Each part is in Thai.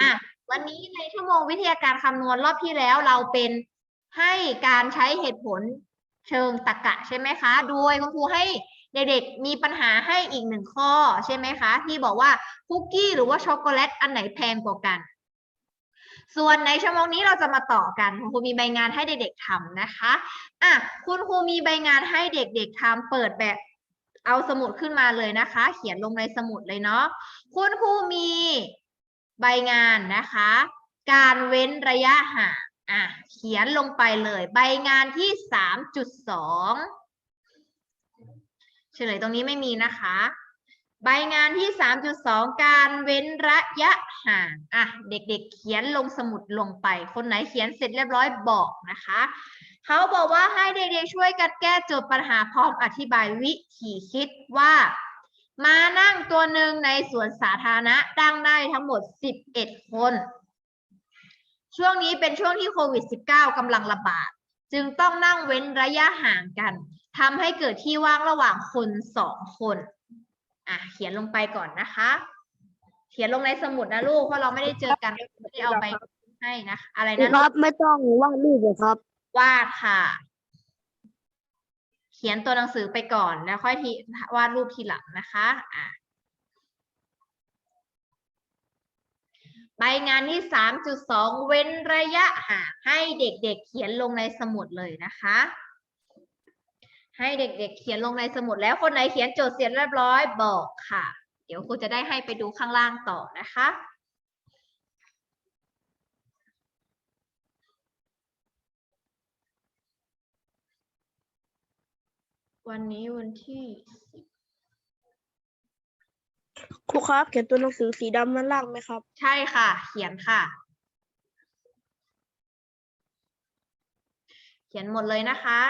อะวันนี้ในชั่วโมงวิทยาการคำนวณรอบที่แล้วเราเป็นให้การใช้เหตุผลเชิงตรรกะใช่ไหมคะ โดยคุณครูให้เด็กๆมีปัญหาให้อีกหนึ่งข้อใช่ไหมคะ ที่บอกว่าคุกกี้หรือว่าช็อกโกแลตอันไหนแพงกว่ากัน ส่วนในชั่วโมงนี้เราจะมาต่อกันคุณครูมีใบงานให้เด็กๆทำนะคะอะคุณครูมีใบงานให้เด็กๆทำเปิดแบบเอาสมุดขึ้นมาเลยนะคะ เขียนลงในสมุดเลยเนาะคุณครูมี ใบงานนะคะ การเว้นระยะห่างอะเขียนลงไปเลย ใบงานที่สามจุดสองเฉลยตรงนี้ไม่มีนะคะ ใบงานที่ 3.2 การเว้นระยะห่างอะเด็กๆเขียนลงสมุดลงไป คนไหนเขียนเสร็จเรียบร้อยบอกนะคะเขาบอกว่าให้เด็กๆช่วยกันแก้โจทย์ปัญหาพร้อมอธิบายวิธีคิดว่า มานั่งตัวหนึ่งในสวนสาธารณะตั้งได้ทั้งหมด 11 คน ช่วงนี้เป็นช่วงที่โควิด -19 กำลังระบาด จึงต้องนั่งเว้นระยะห่างกันทำให้เกิดที่ว่างระหว่างคนสองคนอะเขียนลงไปก่อนนะคะ เขียนลงในสมุดนะลูกเพราะเราไม่ได้เจอกันไม่ได้เอาไปให้นะ อะไรครูนะคลูรักบไม่ต้องวาดรูปเลยครับ วาดค่ะเขียนตัวหนังสือไปก่อนแล้วค่อยทีวาดรูปทีหลังนะคะอะใบงานที่สามจุดสองเว้นระยะห่างให้เด็กๆเขียนลงในสมุดเลยนะคะ ให้เด็กๆเขียนลงในสมุดแล้วคนไหนเขียนโจทย์เสร็จเรียบร้อยบอกค่ะ เดี๋ยวครูจะได้ให้ไปดูข้างล่างต่อนะคะ วันนี้วันที่สิบครูครับเขียนตัวหนังสือสีดำด้านล่างไหมครับ ใช่ค่ะ เขียนค่ะ เขียนหมดเลยนะคะ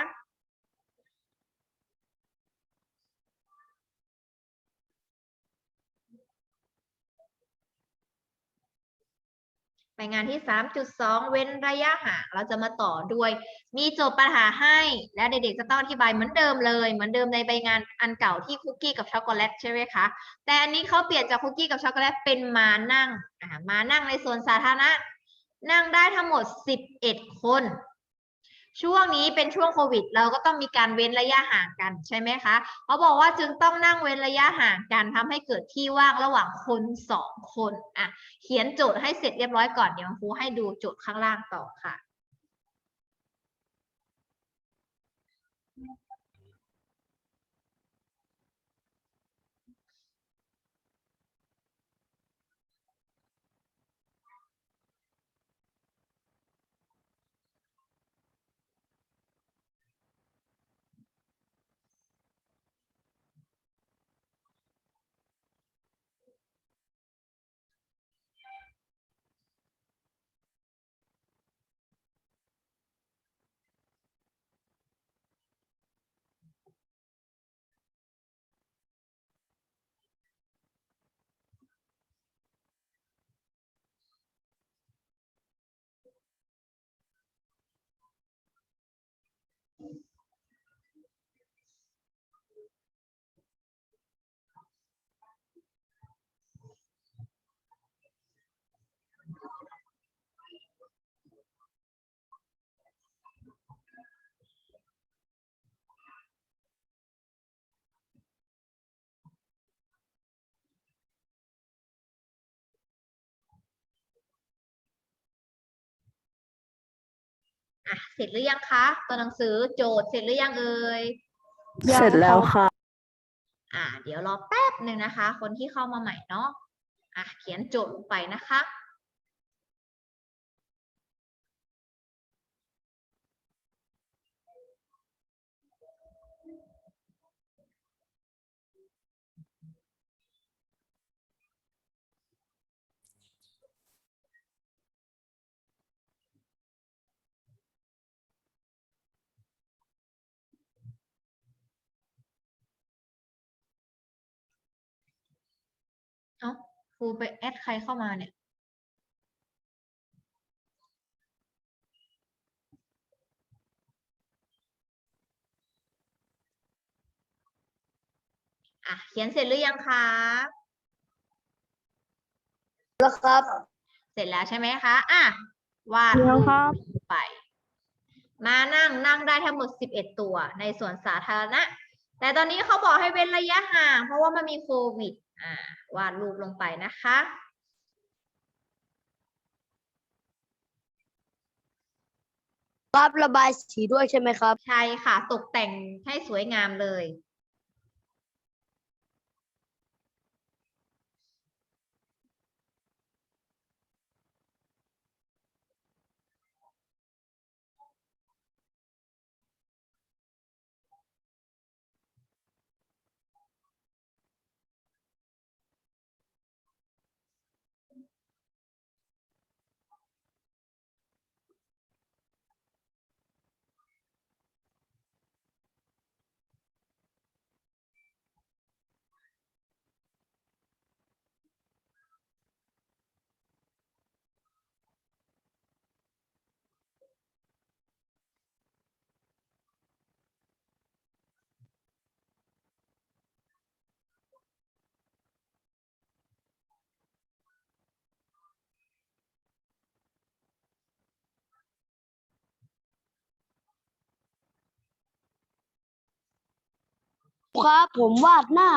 ไปงานที่ 3.2 เว้นระยะห่าง เราจะมาต่อด้วย มีโจทย์ปัญหาให้ และเด็กๆจะต้องอธิบายเหมือนเดิมเลย เหมือนเดิมในใบงานอันเก่าที่คุกกี้กับช็อกโกแลตใช่ไหมคะ แต่อันนี้เขาเปลี่ยนจากคุกกี้กับช็อกโกแลตเป็นมานั่ง มานั่งในสวนสาธารณะ นั่งได้ทั้งหมด 11 คน ช่วงนี้เป็นช่วงโควิด เราก็ต้องมีการเว้นระยะห่างกันใช่ไหมคะเขาบอกว่าจึงต้องนั่งเว้นระยะห่างกันทำให้เกิดที่ว่างระหว่างคนสองคนอะเขียนโจทย์ให้เสร็จเรียบร้อยก่อนเดี๋ยวครูให้ดูโจทย์ข้างล่างต่อค่ะ อะเสร็จหรือยังคะตัวหนังสือโจทย์เสร็จหรือยังเอ่ยเสร็จแล้วค่ะ อ่า เดี๋ยวรอแป๊บหนึ่งนะคะ คนที่เข้ามาใหม่เนาะอะเขียนโจทย์ลงไปนะคะ เอ้าค รูไปแอดใครเข้ามาเนี่ยอะเขียนเสร็จหรือยังคะแล้วครับ เสร็จแล้วใช่ไหมคะ อะ วาดเดี๋ยวรูปครับลงไป มานั่งนั่งได้ทั้งหมด11ตัวในสวนสาธารณะ แต่ตอนนี้เขาบอกให้เว้นระยะห่าง เพราะว่ามันมีโควิดอ่า วาดรูปลงไปนะคะครับระบายสีด้วยใช่ไหมครับ ใช่ค่ะ ตกแต่งให้สวยงามเลย ครับผมวาดหน้า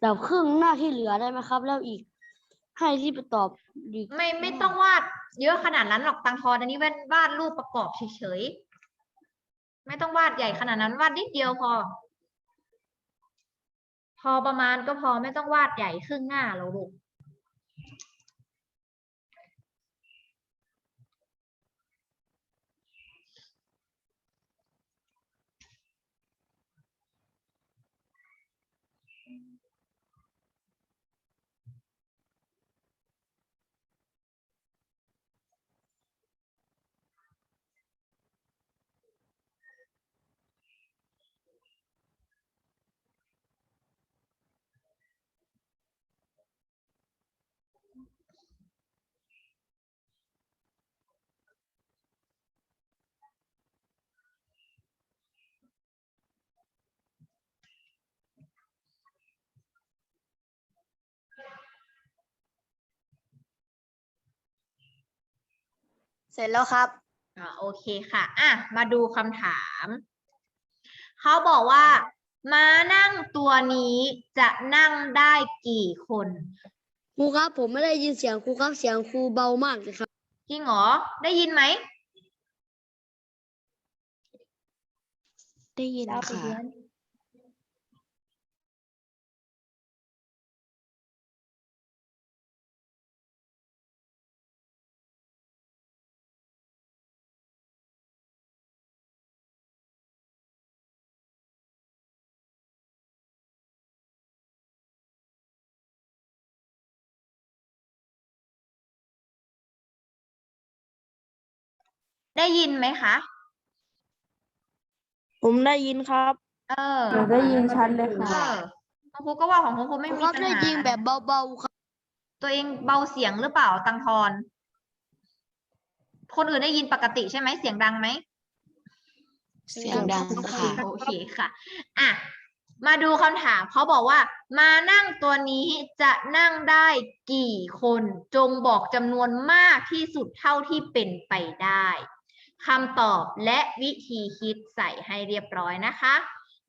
แบบครึ่งหน้าที่เหลือได้ไหมครับ แล้วอีก ให้ที่ไปตอบดีไม่ไม่ต้องวาดเยอะขนาดนั้นหรอกตังทอนอันนี้เป็นวาดรูปประกอบเฉยๆไม่ต้องวาดใหญ่ขนาดนั้นวาดนิดเดียวพอ พอประมาณก็พอไม่ต้องวาดใหญ่ครึ่งหน้าหรอกลูก เสร็จแล้วครับ อ่าโอเคค่ะ อะ มาดูคำถาม เขาบอกว่ามานั่งตัวนี้จะนั่งได้กี่คน ครูครับผมไม่ได้ยินเสียงครูครับเสียงครูเบามากเลยครับ จริงเหรอ ได้ยินไหมได้ยินค่ะ ได้ยินไหมคะ ผมได้ยินครับ เออหนูได้ยินชัดเลยเอค่ะ อของครูก็ว่าของครูไม่ครูมีครับปัญได้หายินแบบเบาๆครับตัวเองเบาเสียงหรือเปล่าตังทอน คนอื่นได้ยินปกติใช่ไหมเสียงดังไหมเสียงดังค่ะ โอเคค่ะ อะ มาดูคำถามเขาบอกว่า มานั่งตัวนี้จะนั่งได้กี่คน จงบอกจำนวนมากที่สุดเท่าที่เป็นไปได้ คำตอบและวิธีคิดใส่ให้เรียบร้อยนะคะ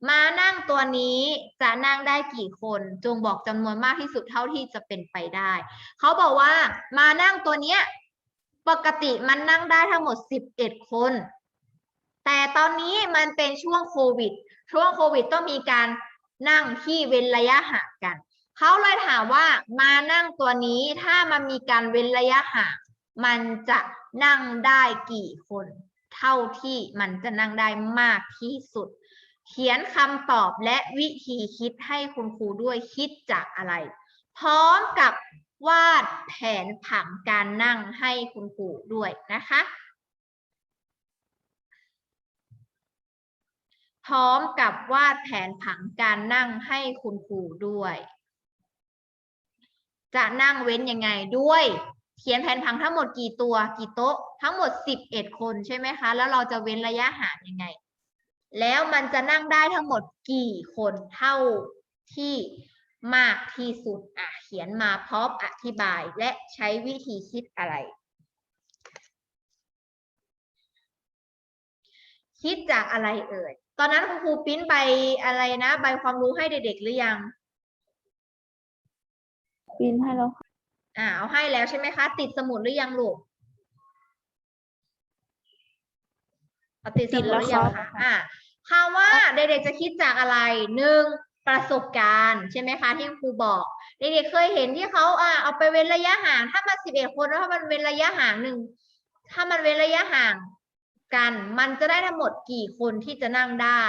มานั่งตัวนี้จะนั่งได้กี่คน จงบอกจำนวนมากที่สุดเท่าที่จะเป็นไปได้ เขาบอกว่ามานั่งตัวเนี้ยปกติมันนั่งได้ทั้งหมด 11 คน แต่ตอนนี้มันเป็นช่วงโควิด ช่วงโควิดต้องมีการนั่งที่เว้นระยะห่างกัน เขาเลยถามว่ามานั่งตัวนี้ถ้ามันมีการเว้นระยะห่าง มันจะนั่งได้กี่คน เท่าที่มันจะนั่งได้มากที่สุด เขียนคำตอบและวิธีคิดให้คุณครูด้วยคิดจากอะไร พร้อมกับวาดแผนผังการนั่งให้คุณครูด้วยนะคะ พร้อมกับวาดแผนผังการนั่งให้คุณครูด้วย จะนั่งเว้นยังไงด้วย เขียนแผนผังทั้งหมดกี่ตัวกี่โต๊ะทั้งหมด 11 คนใช่ไหมคะ แล้วเราจะเว้นระยะห่างยังไง แล้วมันจะนั่งได้ทั้งหมดกี่คนเท่าที่มากที่สุดอะเขียนมาพร้อมอธิบายและใช้วิธีคิดอะไร คิดจากอะไรเอ่ย ตอนนั้นครูปิ้นใบอะไรนะ ใบความรู้ให้เด็กๆหรือยังปีนให้แล้วค่ะ อ่าเอาให้แล้วใช่ไหมคะ ติดสมุดหรือยังลูกเอาติดสมุดหรือยังคะอ่าคำว่าเด็กๆจะคิดจากอะไรหนึ่งประสบการณ์ใช่ไหมคะที่ครูบอกเด็กๆเคยเห็นที่เขาอ่าเอาไปเว้นระยะห่างถ้ามาสิบเอ็ดคนแล้วถ้ามันเว้นระยะห่างหนึ่งถ้ามันเว้นระยะห่างกัน มันจะได้ทั้งหมดกี่คนที่จะนั่งได้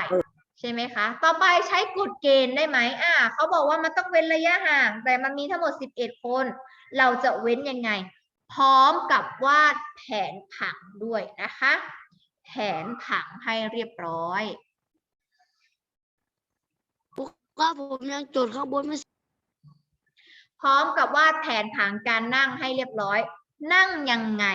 ใช่ไหมคะ ต่อไปใช้กฎเกณฑ์ได้ไหมอ่าเขาบอกว่ามันต้องเว้นระยะห่าง แต่มันมีทั้งหมดสิบเอ็ดคน เราจะเว้นยังไง พร้อมกับวาดแผนผังด้วยนะคะ แผนผังให้เรียบร้อยก็ผมยังจดข้างบนไม่เสร็จพร้อมกับวาดแผนผังการนั่งให้เรียบร้อย นั่งยังไง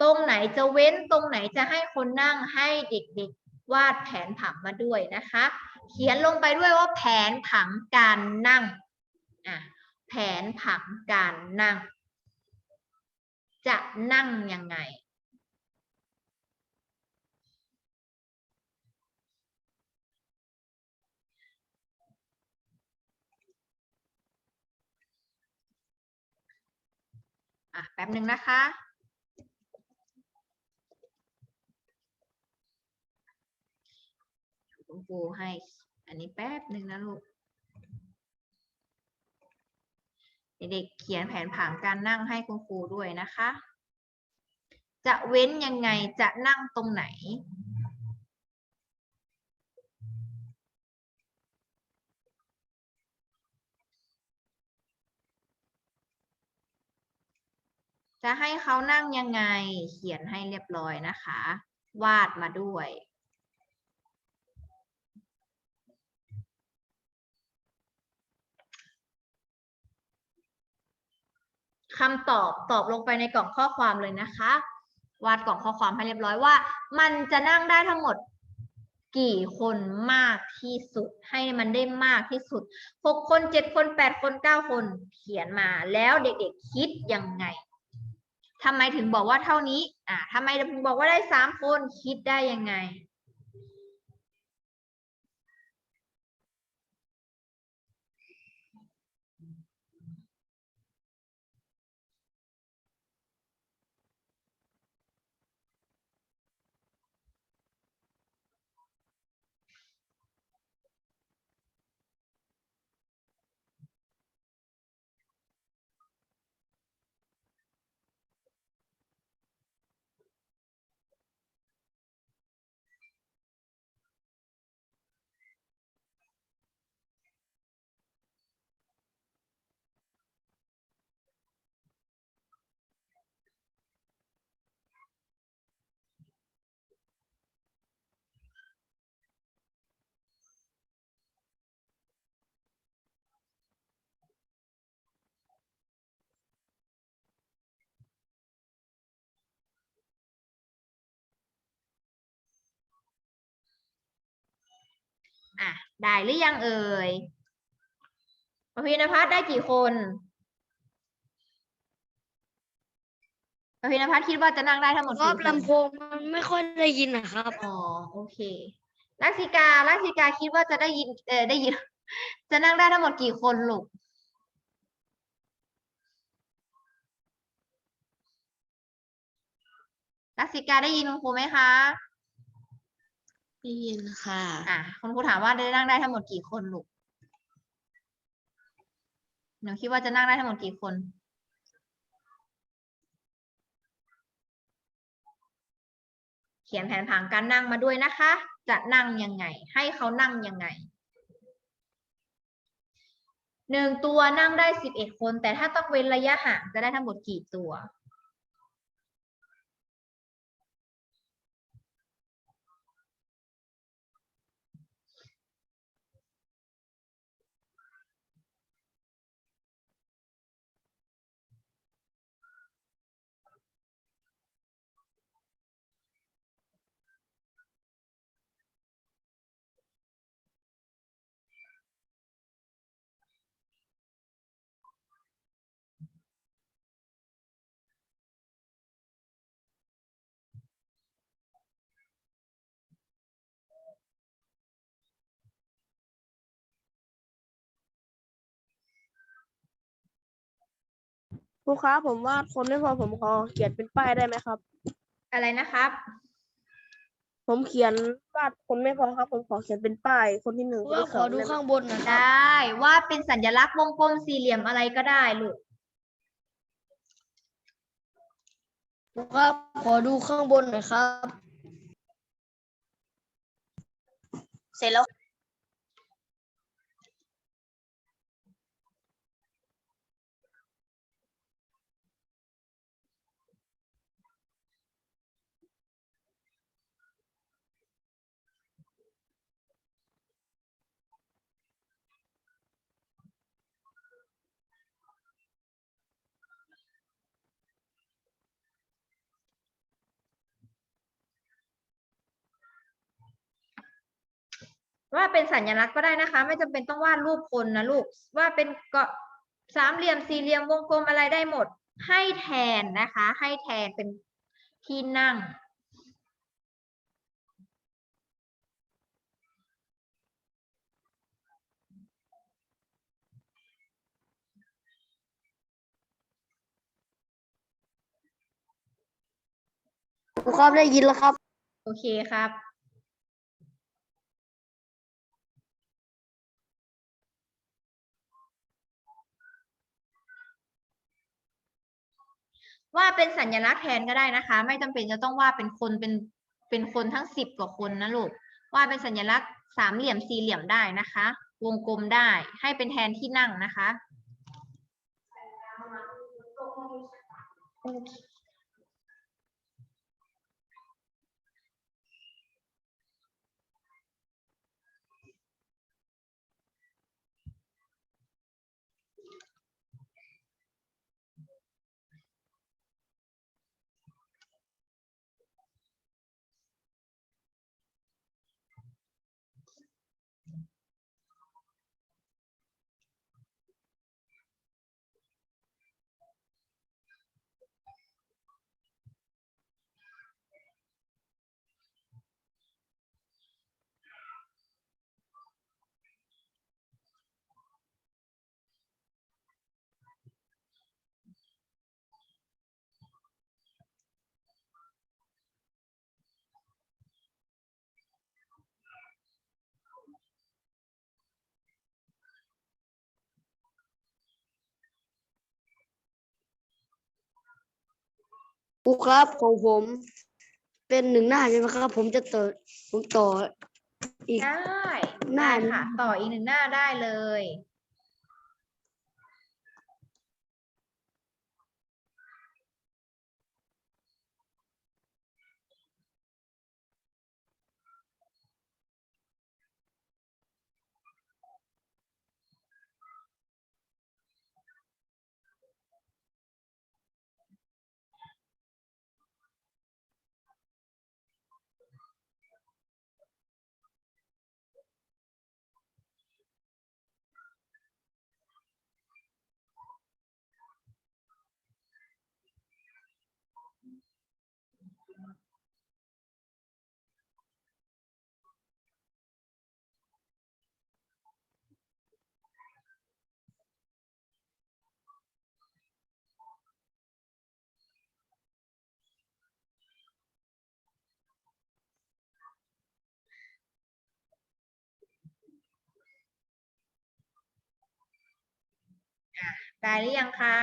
ตรงไหนจะเว้นตรงไหนจะให้คนนั่งให้เด็กๆ วาดแผนผังมาด้วยนะคะ เขียนลงไปด้วยว่าแผนผังการนั่งอะแผนผังการนั่ง จะนั่งยังไงแป๊บหนึ่งนะคะ คุณครูให้ อันนี้แป๊บหนึ่งนะลูก เด็กๆเขียนแผนผังการนั่งให้คุณครูด้วยนะคะ จะเว้นยังไงจะนั่งตรงไหนจะให้เขานั่งยังไงเขียนให้เรียบร้อยนะคะ วาดมาด้วย คำตอบตอบลงไปในกล่องข้อความเลยนะคะ วาดกล่องข้อความให้เรียบร้อยว่า มันจะนั่งได้ทั้งหมดกี่คนมากที่สุด ให้มันได้มากที่สุดหกคนเจ็ดคนแปดคนเก้าคนเขียนมาแล้วเด็กๆคิดยังไงทำไมถึงบอกว่าเท่านี้อ่าทำไมถึงบอกว่าได้สามคนคิดได้ยังไง อะได้หรือยังเอ่ยประพินพัฒน์ได้กี่คนประพินพัฒน์คิดว่าจะนั่งได้ทั้งหมดรอกี่บคนลำโพงมันไม่ค่อยได้ยินนะครับ อ๋อโอเคลักษิกาลักษิกาคิดว่าจะได้ยินเออได้ยิน จะนั่งได้ทั้งหมดกี่คนลูกลักษิกาได้ยินคุณครูไหมคะ ได้ยินค่ะ อะคุณครูถามว่าได้นั่งได้ทั้งหมดกี่คนลูกหนูคิดว่าจะนั่งได้ทั้งหมดกี่คนเขียนแผนผังการนั่งมาด้วยนะคะ จะนั่งยังไง ให้เขานั่งยังไงหนึ่งตัวนั่งได้สิบเอ็ดคน แต่ถ้าต้องเว้นระยะห่างจะได้ทั้งหมดกี่ตัว ครูครับผมวาดคนไม่พอผมขอเขียนเป็นป้ายได้ไหมครับ อะไรนะครับ ผมเขียนวาดคนไม่พอครับ ผมขอเขียนเป็นป้ายคนที่หนึ่งคนว่าที่ขสอองดูได้ไหมข้างบนหนะคไดรับ้วาดเป็นสัญลักษณ์วงกลมสี่เหลี่ยมอะไรก็ได้ลูกครูครับขอดูข้างบนหน่อยครับ เสร็จแล้ว ว่าดเป็นสัญลักษณ์ก็ได้นะคะ ไม่จำเป็นต้องวาดรูปคนนะลูกว่าดเป็นเกาะสามเหลี่ยมสี่เหลี่ยมวงกลมอะไรได้หมด ให้แทนนะคะ ให้แทนเป็นที่นั่ง ครูครับได้ยินแล้วครับ โอเคครับ ว่าเป็นสัญลักษณ์แทนก็ได้นะคะ ไม่จำเป็นจะต้องว่าเป็นคนเป็นเป็นคนทั้งสิบกว่าคนนะลูกว่าเป็นสัญลักษณ์สามเหลี่ยมสี่เหลี่ยมได้นะคะ วงกลมได้ให้เป็นแทนที่นั่งนะคะค รูครับของผม เป็นหนึ่งหน้าใช่ไหมครับ ผมจะต่อผมต่ออีก ได้หน้า ได้นี้ค่ะ ต่ออีกหนึ่งหน้าได้เลย ได้หรือยังคะ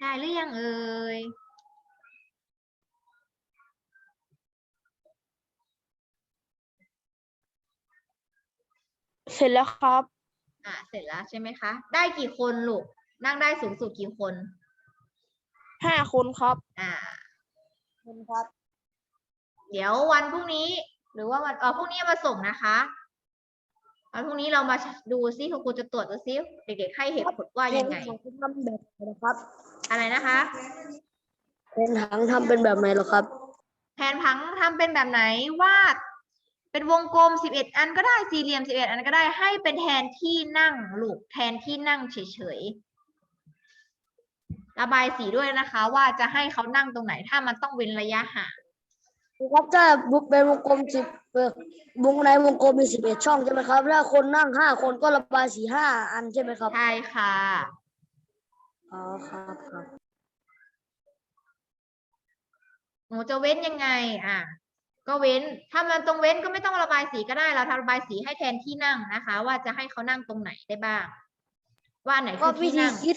ได้หรือยังเอ่ยเสร็จแล้วครับ อะเสร็จแล้วใช่ไหมคะ ได้กี่คนลูก นั่งได้สูงสุดกี่คน ห้าคนครับอ่าคนครับ เดี๋ยววันพรุ่งนี้ หรือว่าวันเออพรุ่งนี้มาส่งนะคะ วันพรุ่งนี้เรามาดูซิคุณครูจะตรวจดูซิเด็กๆให้เหตุผลว่ายังไงเป็นถังทำแบบไหนนะครับ อะไรนะคะ เป็นถังทำเป็นแบบไหนเหรอครับ แผนผังทำเป็นแบบไหนวาดเป็นวงกลม11อันก็ได้สี่เหลี่ยม11อันก็ได้ให้เป็นแทนที่นั่งลูกแทนที่นั่งเฉยๆระบายสีด้วยนะคะ ว่าจะให้เขานั่งตรงไหนถ้ามันต้องเว้นระยะห่าง ครับถ้าบุกเป็นวงกลมสิบเอ่อวงในวงกลมมีสิบเอ็ดช่องใช่ไหมครับแล้วคนนั่งห้าคนก็ระบายสีห้าอันใช่ไหมครับใช่ค่ะอ๋อครับครับหนูจะเว้นยังไง อะ ก็เว้น ถ้ามันตรงเว้นก็ไม่ต้องระบายสีก็ได้ เราทำระบายสีให้แทนที่นั่งนะคะ ว่าจะให้เขานั่งตรงไหนได้บ้าง ว่าอันไหนก็คือวิที่ธีนั่งคิด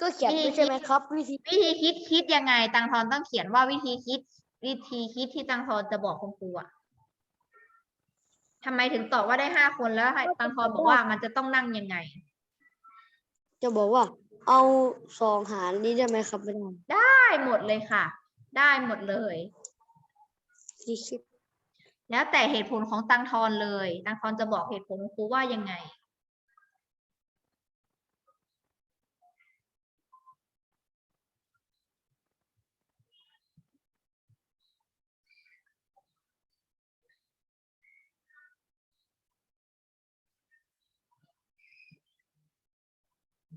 ก็เขียนวิธีไปใช่ไหมครับ วิธีวิธีคิดคิดยังไง ตังทอนต้องเขียนว่าวิธีคิด วิธีคิดที่ตังทอนจะบอกคุณครูอะทำไมถึงตอบว่าได้ห้าคนแล้วให้ตังทอนบอกว่ามันจะต้องนั่งยังไง จะบอกว่า เอาสองหารนี้ได้ไหมครับไม่ได้ได้หมดเลยค่ะ ได้หมดเลยที่คิดแล้วแต่เหตุผลของตังทอนเลย ตังทอนจะบอกเหตุผลคุณครูว่ายังไง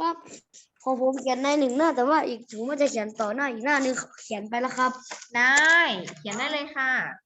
ครับของผมเขียนในหนึ่งหน้า แต่ว่าอีกผมว่าจะเขียนต่อหน้าอีกหน้าหนึงเขียนไปแล้วครับ ได้ เขียนได้เลยค่ะ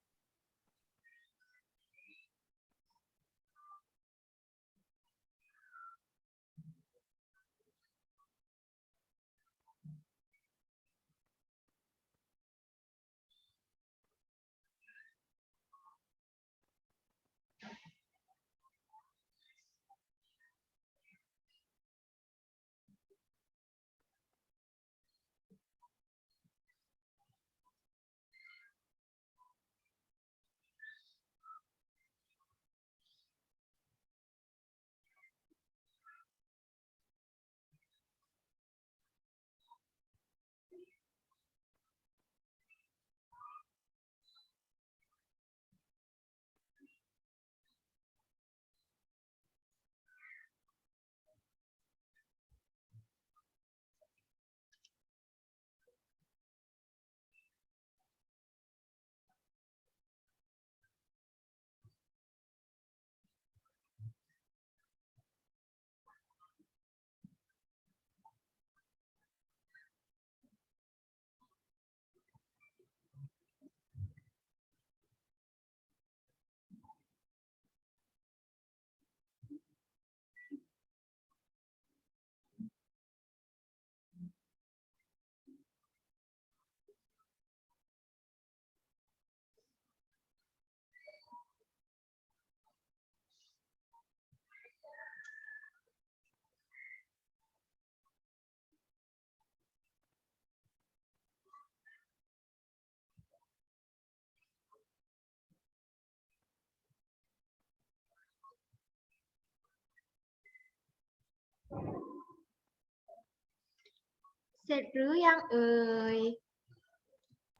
เสร็จหรือยังเอ่ย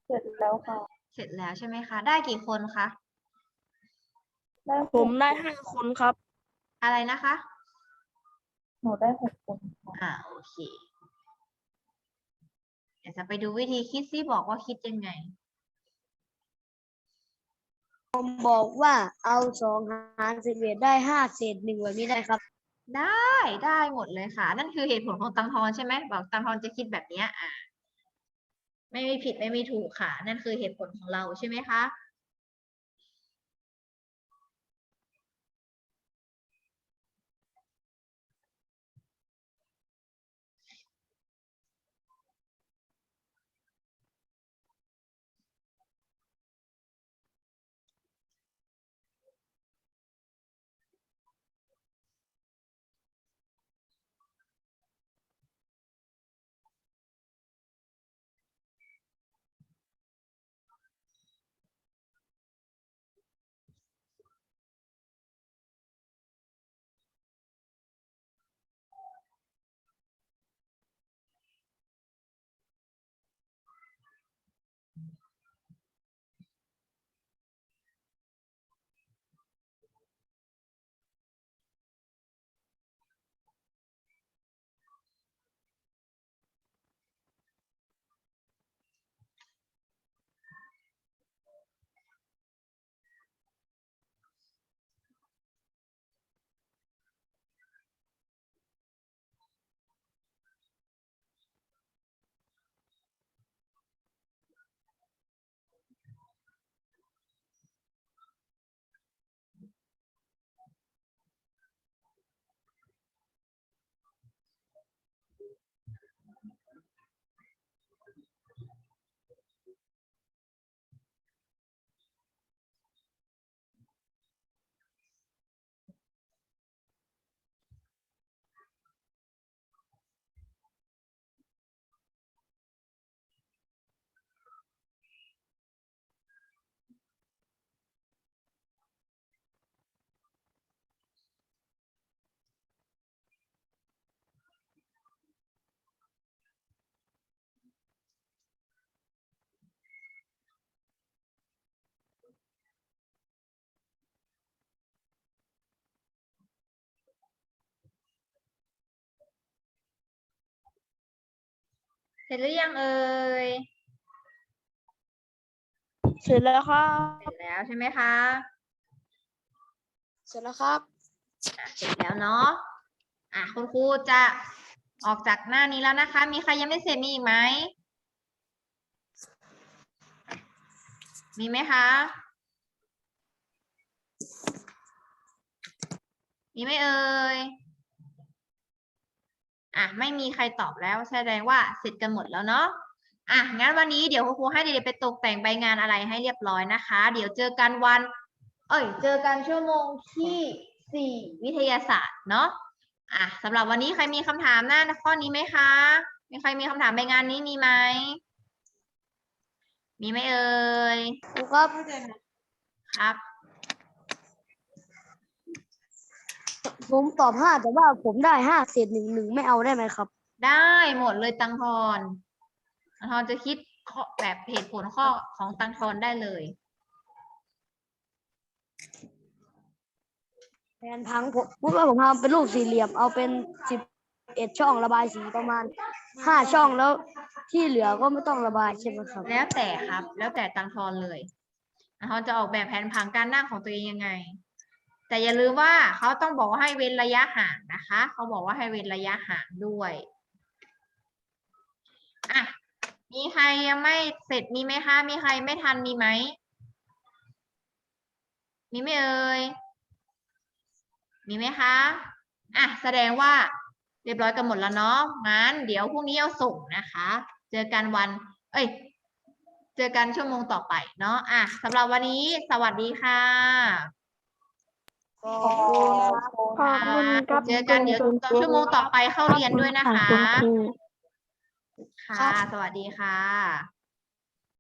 เสร็จแล้วค่ะ เสร็จแล้วใช่ไหมคะ ได้กี่คนคะ ได้ผมได้ห้าคนครับ อะไรนะคะ หนูได้หกคนค่ะอ่าโอเค เดี๋ยวจะไปดูวิธีคิดซิบอกว่าคิดยังไง ผมบอกว่าเอาสองหารสิบเอ็ดได้ห้าเศษหนึ่งแบบนี้ได้ครับ ได้ได้หมดเลยค่ะ นั่นคือเหตุผลของตังทอนใช่ไหมบอกตังทอนจะคิดแบบเนี้ยอะไม่มีผิดไม่มีถูกค่ะ นั่นคือเหตุผลของเราใช่ไหมคะ สร็จหรือยังเอ่ย เสร็จแล้วครับ เสร็จแล้วใช่ไหมคะเสร็จแล้วครับ อะเสร็จแล้วเนาะ อะคุณครูจะออกจากหน้านี้แล้วนะคะ มีใครยังไม่เสร็จมีอีกไหม มีไหมคะ มีไหมเอ่ย อะไม่มีใครตอบแล้วแสดงว่าเสร็จกันหมดแล้วเนาะอะงั้นวันนี้เดี๋ยวคุณครูให้เด็กๆไปตกแต่งใบงานอะไรให้เรียบร้อยนะคะ เดี๋ยวเจอกันวัน เอ้ยเจอกันชั่วโมงที่สี่วิทยาศาสตร์เนาะอะสำหรับวันนี้ใครมีคำถามหน้าข้อนี้ไหมคะมีใครมีคำถามใบงานนี้มีไหม มีไหมเอ่ย ครูครับ ครับ ผมตอบห้าแต่ว่าผมได้ห้าเศษหนึ่งหนึ่งไม่เอาได้ไหมครับ ได้หมดเลยตังทอนตังทอนจะคิดข้อแบบเหตุผลข้อของตังทอนได้เลยแผนพังผมพูดว่าผมทำเป็นรูปสี่เหลี่ยมเอาเป็นสิบเอ็ดช่องระบายสีประมาณห้าช่องแล้วที่เหลือก็ไม่ต้องระบายใช่ไหมครับ แล้วแต่ครับ แล้วแต่ตังทอนเลยตังทอนจะออกแบบแผนผังการนั่งของตัวเองยังไง แต่อย่าลืมว่าเขาต้องบอกว่าให้เว้นระยะห่างนะคะเขาบอกว่าให้เว้นระยะห่างด้วยอะมีใครยังไม่เสร็จมีไหมคะมีใครไม่ทันมีไหมมีไหมเอ่ยมีไหมคะอะแสดงว่าเรียบร้อยกันหมดแล้วเนาะงั้นเดี๋ยวพรุ่งนี้เอาส่งนะคะ เจอกันวัน เอ้ย เจอกันชั่วโมงต่อไปเนาะอะสำหรับวันนี้สวัสดีค่ะ ขอบคุณครับขอบคุณครับเจอกันเดี๋ยวตอนชั่วโมงต่อไปเข้าเรียนด้วยนะคะขอบคุณครูค่ะ สวัสดีค่ะ